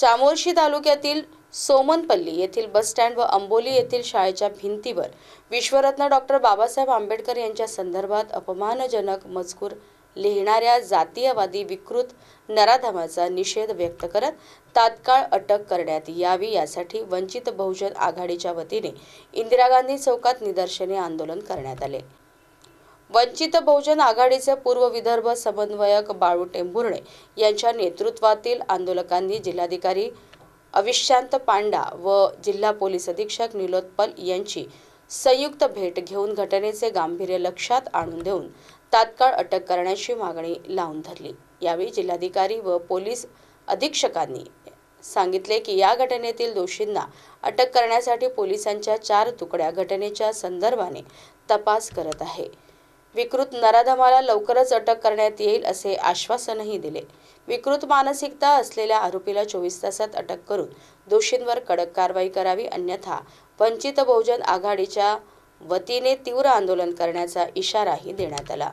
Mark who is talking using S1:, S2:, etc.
S1: चामोर्शी तालुक्यातील सोमनपल्ली येथील बसस्टँड व अंबोली येथील शाळेच्या भिंतीवर विश्वरत्न डॉक्टर बाबासाहेब आंबेडकर यांच्या संदर्भात अपमानजनक मजकूर लिहिणाऱ्या जातीयवादी विकृत नराधमाचा निषेध व्यक्त करत तात्काळ अटक करण्यात यावी यासाठी वंचित बहुजन आघाडीच्या वतीने इंदिरा गांधी चौकात निदर्शने आंदोलन करण्यात आले. वंचित बहुजन आघाडीचे पूर्व विदर्भ समन्वयक बाळू टेंभुर्णे यांच्या नेतृत्वातील आंदोलकांनी जिल्हाधिकारी अविशांत पांडा व जिल्हा पोलीस अधीक्षक निलोत्पल यांची संयुक्त भेट घेऊन घटनेचे गांभीर्य लक्षात आणून देऊन तात्काळ अटक करण्याची मागणी लावून धरली. यावेळी जिल्हाधिकारी व पोलीस अधीक्षकांनी सांगितले की या घटनेतील दोषींना अटक करण्यासाठी पोलिसांच्या चार तुकड्या घटनेच्या संदर्भाने तपास करत आहे. विकृत नराधमाला लवकरच अटक करण्यात येईल असे आश्वासनही दिले. विकृत मानसिकता असलेल्या आरोपीला चोवीस तासात अटक करून दोषींवर कडक कारवाई करावी अन्यथा वंचित बहुजन आघाडीच्या वतीने तीव्र आंदोलन करण्याचा इशाराही देण्यात आला.